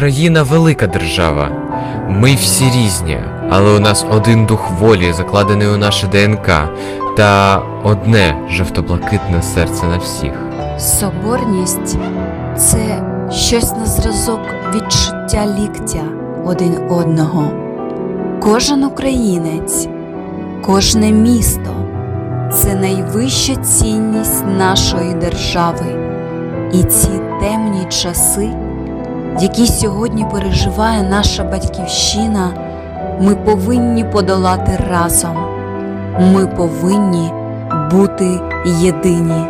Україна велика держава. Ми всі різні, але у нас один дух волі, закладений у наше ДНК, та одне жовто-блакитне серце на всіх. Соборність це щось на зразок відчуття ліктя один одного. Кожен українець, кожне місто це найвища цінність нашої держави. І ці темні часи, які сьогодні переживає наша батьківщина, ми повинні подолати разом. Ми повинні бути єдині.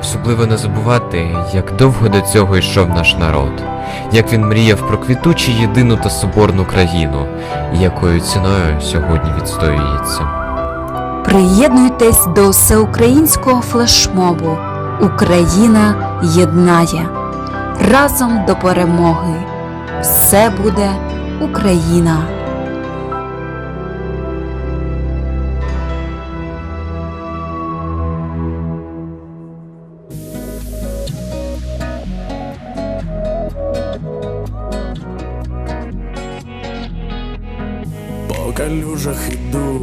Особливо не забувати, як довго до цього йшов наш народ, як він мріяв про квітучу єдину та соборну країну, якою ціною сьогодні відстоюється. Приєднуйтесь до всеукраїнського флешмобу Україна єднає разом до перемоги. Все буде Україна. По калюжах іду,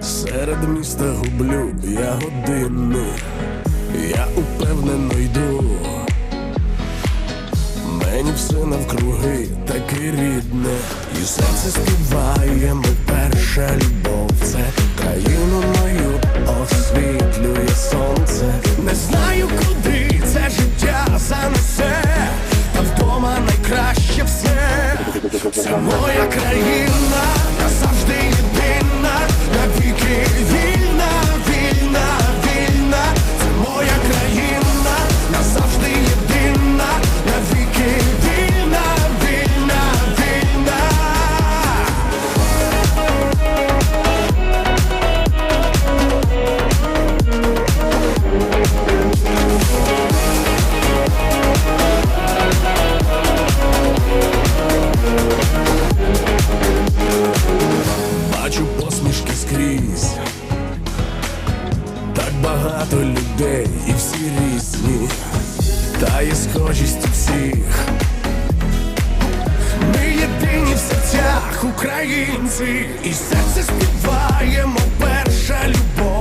серед міста гублю я години, я упевнено йду. Мені все навкруги таке рідне, і серце співає, ми перша любов, це країну мою освітлює сонце. Не знаю, куди це життя занесе, та вдома найкраще все. Це моя країна, багато людей і всі різні, та є схожість всіх. Ми єдині в серцях українці, і серце співаємо перша любов.